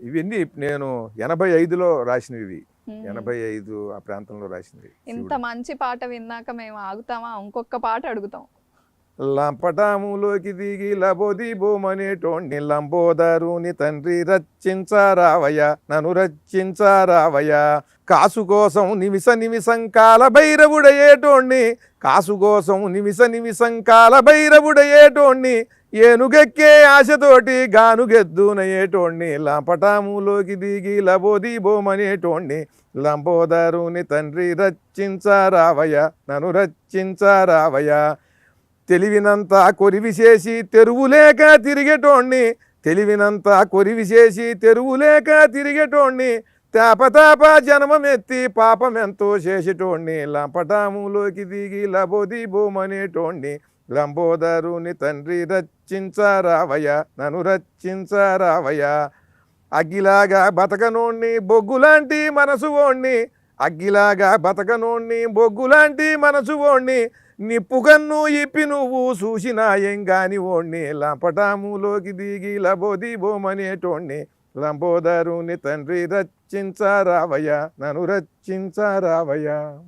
ఇవన్నీ నేను ఎనభై ఐదులో రాసినవి. ఇవి. ఎనభై ఐదు ఆ ప్రాంతంలో రాసినవి ఇంత మంచి పాట విన్నాక మేము ఆగుతామా? ఇంకొక పాట అడుగుతాం. లంపటాములోకి దిగి లబోదిబోమనేటోణ్ణి లంబోదరుని తండ్రి రచ్చించారావయ్య నన్ను రచ్చించారావయ్య కాసు కోసం నిమిష నిమిషం కాల భైరవుడయ్యేటోణ్ణి కాసు కోసం నిమిష నిమిషం కాల భైరవుడయ్యేటోణ్ణి ఏనుగెక్కే ఆశతోటి గానుగెద్దునయ్యేటోణ్ణి లంపటాములోకి దిగి లబోదిబోమనేటోణ్ణి లంబోదరుని తండ్రి రచ్చించారావయ నన్ను రచ్చించారావయ తెలివినంత కొరివిసేసి తెరువులేక తిరిగేటోణ్ణి. తెలివినంత కొరివిసేసి తెరువులేక తిరిగేటోణ్ణి. తేపతాప జన్మమెత్తి పాపమెంతో చేసేటోణ్ణి లంపటాములోకి దిగి లబోది బోమనేటోణ్ణి లంబోదరుని తండ్రి రచ్చించారావయ్య నన్ను రచ్చించారావయ్య అగ్గిలాగా బతకనోణ్ణి బొగ్గులాంటి మనసు ఓణ్ణి అగ్గిలాగా బతకనోణ్ణి బొగ్గులాంటి మనసు ఓణ్ణి నిప్పు కన్ను ఇప్పి నువ్వు చూసినా ఏం గాని ఓణ్ణి లంపటాములోకి దిగి లబోది భూమనేటోణ్ణి. లంబోదరుని తండ్రి రచ్చించారావయ్య నన్ను రచ్చించారావయ్య